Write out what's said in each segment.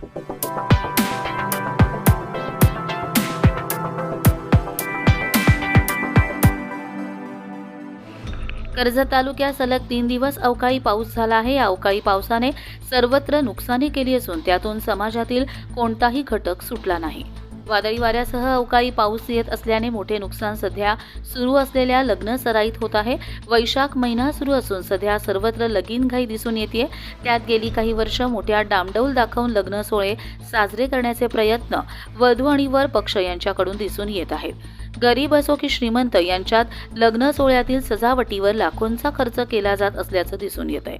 कर्जत तालुक्यात सलग तीन दिवस अवकाळी पाऊस झाला आहे. या अवकाळी पावसाने सर्वत्र नुकसानी केली असून त्यातून समाजातील कोणताही घटक सुटला नाही. वादळी वाऱ्यासह अवकाळी पाऊस येत असल्याने मोठे नुकसान सध्या सुरू असलेल्या लग्न सराईत होत आहे. वैशाख महिना सुरू असून सध्या सर्वत्र लगीनघाई दिसून येते त्यात गेली काही वर्ष मोठ्या डामडौल दाखवून लग्न सोहळे साजरे करण्याचे प्रयत्न वधू आणि वर पक्ष यांच्याकडून दिसून येत आहेत. गरीब असो की श्रीमंत यांच्यात लग्न सोहळ्यातील सजावटीवर लाखोंचा खर्च केला जात असल्याचं दिसून येत आहे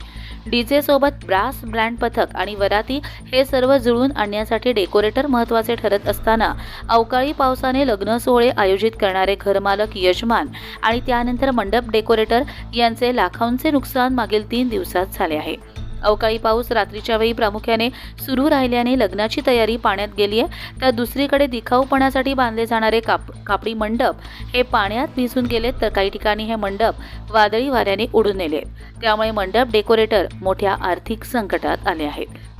डीजे सोबत ब्रास ब्रँड पथक आणि वराती हे सर्व जुळून आणण्यासाठी डेकोरेटर महत्त्वाचे ठरत असताना अवकाळी पावसाने लग्न सोहळे आयोजित करणारे घरमालक यजमान आणि त्यानंतर मंडप डेकोरेटर यांचे लाखांचे नुकसान मागील तीन दिवसात झाले आहे. अवकाळी पाऊस रात्रीच्या वेळी प्रामुख्याने सुरू राहिल्याने लग्नाची तयारी पाण्यात गेली आहे. तर दुसरीकडे दिखाऊपणासाठी बांधले जाणारे काप कापडी मंडप हे पाण्यात भिजून गेलेत तर काही ठिकाणी हे मंडप वादळी वाऱ्याने उडून नेले त्यामुळे मंडप डेकोरेटर मोठ्या आर्थिक संकटात आले आहेत.